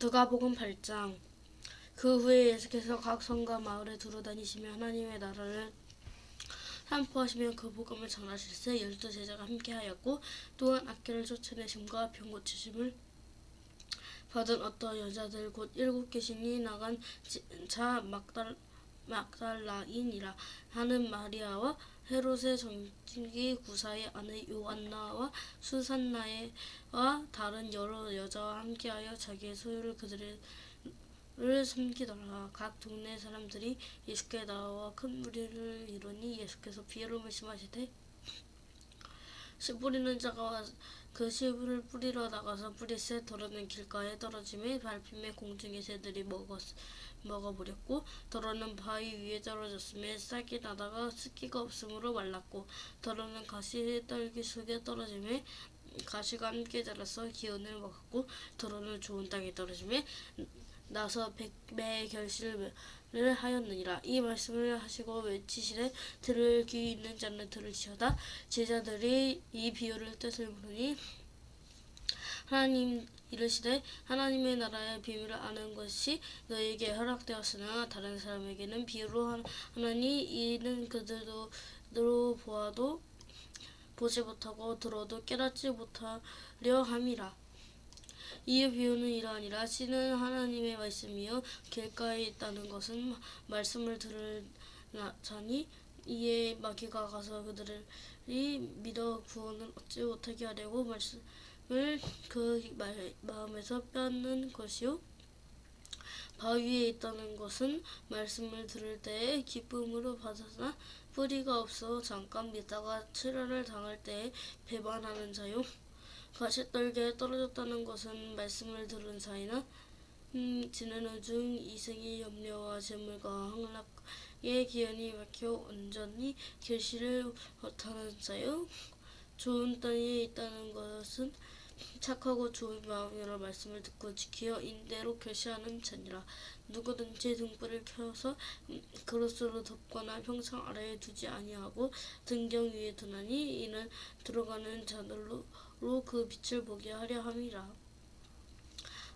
누가복음 8장. 그 후에 예수께서 각 성과 마을에 두루 다니시며 하나님의 나라를 선포하시며 그 복음을 전하실세 열두 제자가 함께하였고 또한 악기를 쫓아내심과 병 고치심을 받은 어떤 여자들 곧 일곱 계신이 나간 지- 자 막달 막달라인이라 하는 마리아와 헤롯의 정직이 구사의 아내 요한나와 수산나와 다른 여러 여자와 함께하여 자기의 소유를 그들을 섬기더라. 각 동네 사람들이 예수께 나와 큰 무리를 이루니 예수께서 비유를 말씀하시되 씨 뿌리는 자가 그 씨를 뿌리러 나가서 뿌리새 더러는 길가에 떨어짐에 밟힘에 공중의 새들이 먹었 먹어버렸고 더러는 바위 위에 떨어졌음에 싹이 나다가 습기가 없으므로 말랐고 더러는 가시 떨기 속에 떨어짐에 가시가 함께 자라서 기운을 먹었고 더러는 좋은 땅에 떨어짐에 나서 백매의 결실을 하였느니라. 이 말씀을 하시고 외치시되 들을 귀 있는 자는 들을지어다. 제자들이 이 비유를 뜻을 모르니 하나님 이르시되 하나님의 나라의 비밀을 아는 것이 너에게 허락되었으나 다른 사람에게는 비유로 하- 하나니 이는 그들도 로 보아도 보지 못하고 들어도 깨닫지 못하려 함이라 이 비유는 이러하니라 씨는 하나님의 말씀이요. 길가에 있다는 것은 말씀을 들을 자니 이에 마귀가 가서 그들을 믿어 구원을 얻지 못하게 하려고 말씀을 그 말- 마음에서 빼앗는 것이요. 바위에 있다는 것은 말씀을 들을 때에 기쁨으로 받았으나 뿌리가 없어 잠깐 믿다가 출혈을 당할 때에 배반하는 자요 가시떨기에 떨어졌다는 것은 말씀을 들은 사이나 음, 지내는 중 이생의 염려와 재물과 향락의 기운이 막혀 온전히 결실을 못하는 자요. 좋은 땅에 있다는 것은 착하고 좋은 마음으로 말씀을 듣고 지키어 인대로 결시하는 자니라 누구든지 등불을 켜서 음, 그릇으로 덮거나 평상 아래에 두지 아니하고 등경 위에 두나니 이는 들어가는 자들로 로그 빛을 보게 하려 함이라.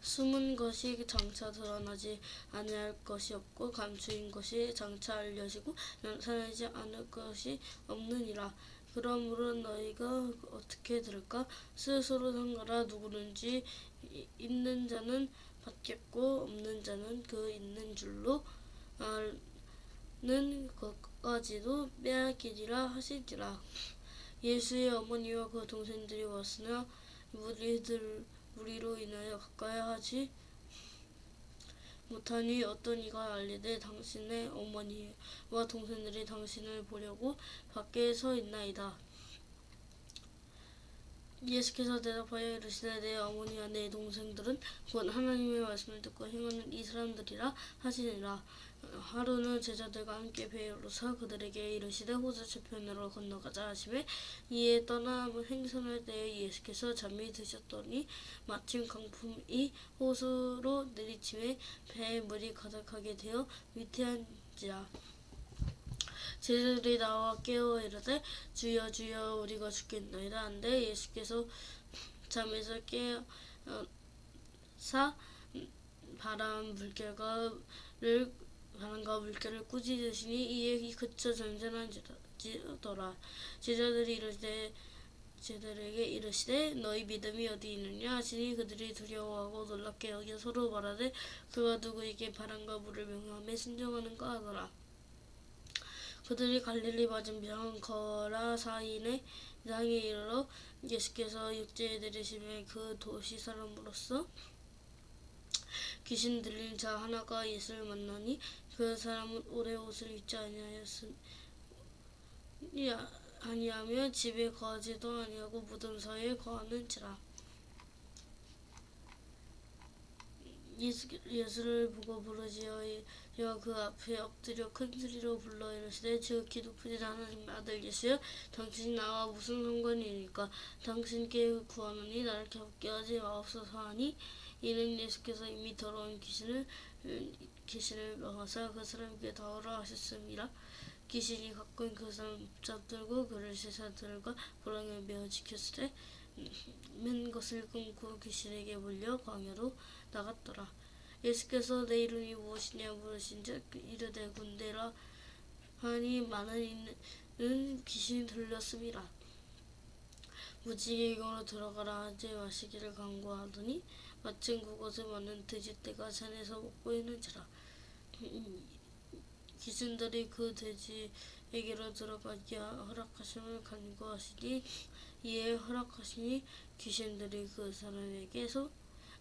숨은 것이 장차 드러나지 아니할 것이 없고 감추인 것이 장차 알려지고 나타나지 않을 것이 없느니라. 그러므로 너희가 어떻게 들을까? 스스로 상가라 누구든지 이- 있는 자는 받겠고 없는 자는 그 있는 줄로 아는 것까지도 빼앗기리라 하시니라. 예수의 어머니와 그 동생들이 왔으나 무리들 무리로 인하여 가까이 하지 못하니 어떤 이가 알리되 당신의 어머니와 동생들이 당신을 보려고 밖에 서 있나이다. 예수께서 대답하여 이르시되 내 어머니와 내 동생들은 곧 하나님의 말씀을 듣고 행하는 이 사람들이라 하시니라. 하루는 제자들과 함께 오르사 그들에게 이르시되 호수 저편으로 건너가자 하시매 이에 떠나 행선할 때에 예수께서 잠이 드셨더니 마침 강풍이 호수로 내리침에 배에 물이 가득하게 되어 위태한지라 제자들이 나와 깨어 이르되 주여 주여 우리가 죽겠나이다. 한데 예수께서 잠에서 깨어 사 바람 물결과를 바람과 물결을 꾸짖으시니 이에 그쳐 전전한지더라. 제자들이 이르되 제자들에게 이르시되 너희 믿음이 어디 있느냐 하시니 그들이 두려워하고 놀랍게 여겨 서로 말하되 그가 누구에게 바람과 물을 명함에 순종하는가 하더라 그들이 갈릴리 맞은 병 거라 사이네 땅에 이르러 예수께서 육지에 내리시며 그 도시 사람으로서 귀신 들린 자 하나가 예수를 만나니 그 사람은 오래 옷을 입지 아니하였으니 아니하며 집에 거하지도 아니하고 무덤 사이에 거하는지라. 예수, 예수를 보고 부르짖어 그 앞에 엎드려 큰 소리로 불러 이르시되 지극히 높으신 하나님 아들 예수여 당신이 나와 무슨 상관이니까 당신께 구하노니 나를 겹게 하지 마옵소서 하니 이는 예수께서 이미 더러운 귀신을 귀신을 명하사 그 사람에게 나오라 하셨습니다. 귀신이 가끔 그 사람 붙잡들고 그를 세사들과 고랑을 메어 지켰을 때맨 것을 끊고 귀신에게 물려 광야로 나갔더라. 예수께서 내 이름이 무엇이냐 물으신즉 이르되 군대라 하니 많은 이는 귀신이 들렸습니다. 무지개경으로 들어가라 하지 마시기를 강구하더니 마침 그곳에 많은 돼지떼가 산에서 먹고 있는지라 귀신들이 그 돼지에게로 들어가기 허락하심을 간구하시니 이에 허락하시니 귀신들이 그 사람에게서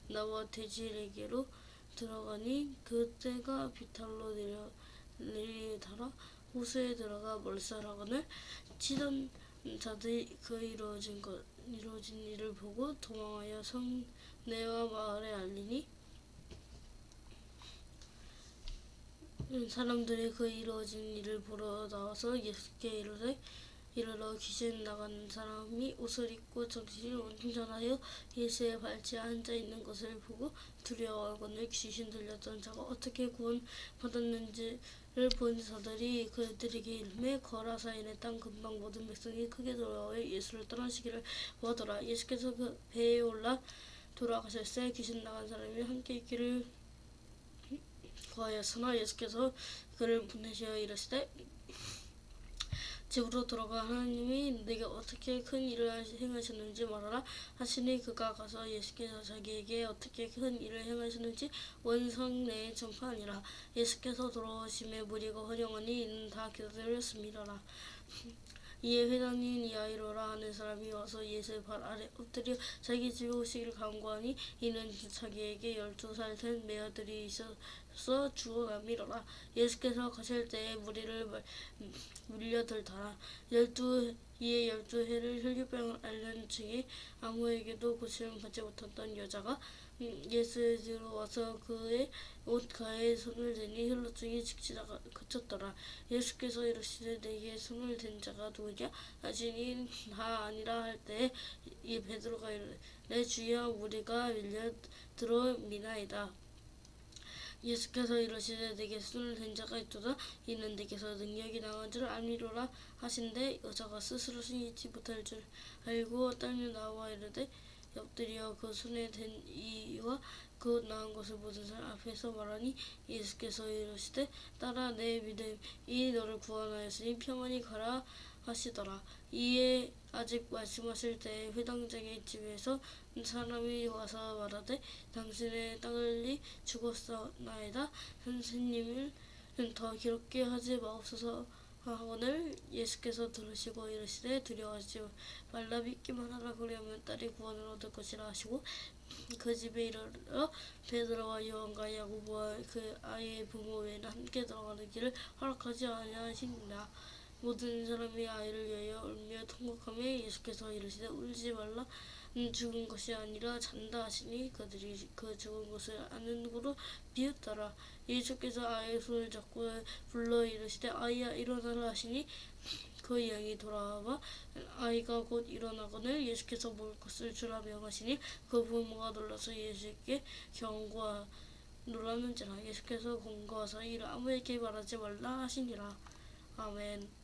나와 돼지에게로 들어가니 그 떼가 비탈로 내려 내리달아 호수에 들어가 몰살하거늘 치던 자들이 그 이루어진 것 이루어진 일을 보고 도망하여 성내와 마을에 알리니 음, 사람들이 그 이루어진 일을 보러 나와서 예수께 이르되 이르러 귀신 나간 사람이 옷을 입고 정신을 온전하여 예수의 발치에 앉아 있는 것을 보고 두려워하거늘 귀신 들렸던 자가 어떻게 구원 받았는지를 본 자들이 그들에게 이름에 거라사인의 땅 근방 모든 백성이 크게 돌아와 예수를 떠나시기를 구하더라. 예수께서 그 배에 올라 돌아가셨을 때 귀신 나간 사람이 함께 있기를 구하였으나 예수께서 그를 보내시어 이르시되 집으로 돌아가 하나님이 내게 어떻게 큰 일을 행하셨는지 말하라 하시니 그가 가서 예수께서 자기에게 어떻게 큰 일을 행하셨는지 원성 내에 전파하니라. 예수께서 돌아오심에 무리가 환영하니 이는 다 기다렸음이라 이에 회당인 이아이로라 하는 사람이 와서 예수의 발 아래 엎드려 자기 집에 오시기를 간구하니 이는 자기에게 열두 살 된 매아들이 있어서 죽어감이로라. 예수께서 가실 때에 무리를 말- 물려들더라 열두 이에 열두 해를 혈류병을 앓는 중에 아무에게도 고침을 받지 못했던 여자가 음, 예수의 뒤로 와서 그의 옷 가에 손을 대니 혈루증이 직지다가 그쳤더라. 예수께서 이르시되 내게 손을 댄 자가 누구냐? 하시니 다 아니라 할때이 베드로가 이르되 내 주여 무리가 밀려 들어 미나이다. 예수께서 이르시되 내게 손을 댄 자가 있도다. 이는 내게서 능력이 나온 줄 알미로라 하신데 여자가 스스로 숨기지 못할 줄 알고 떨며 나와 이르되 엎드려 그 손에 댄 이와 그 나은 것을 모든 사람 앞에서 말하니 예수께서 이르시되 따라 내 믿음이 너를 구원하였으니 평안히 가라 하시더라. 이에 아직 말씀하실 때 회당장의 집에서 사람이 와서 말하되 당신의 딸이 죽었사나이다. 선생님을 더 괴롭게 하지 마옵소서 하거늘 예수께서 들으시고 이르시되 두려워하지 말라 믿기만 하라. 그러면 딸이 구원을 얻을 것이라 하시고 그 집에 이르러 베드로와 요한과 야고보와 그 아이의 부모 외에는 함께 들어가는 길을 허락하지 아니하시니라 모든 사람이 아이를 위하여 울며 통곡하며 예수께서 이르시되 울지 말라. 음, 죽은 것이 아니라 잔다 하시니 그들이 그 죽은 것을 아는 고로 비웃더라. 예수께서 아이의 손을 잡고 불러 이르시되 아이야 일어나라 하시니 그 양이 돌아와 아이가 곧 일어나거늘 예수께서 먹을 것을 주라 명하시니 그 부모가 놀라서 예수께 경고하 놀랐는지라. 예수께서 공고하사 이를 아무에게 말하지 말라 하시니라. 아멘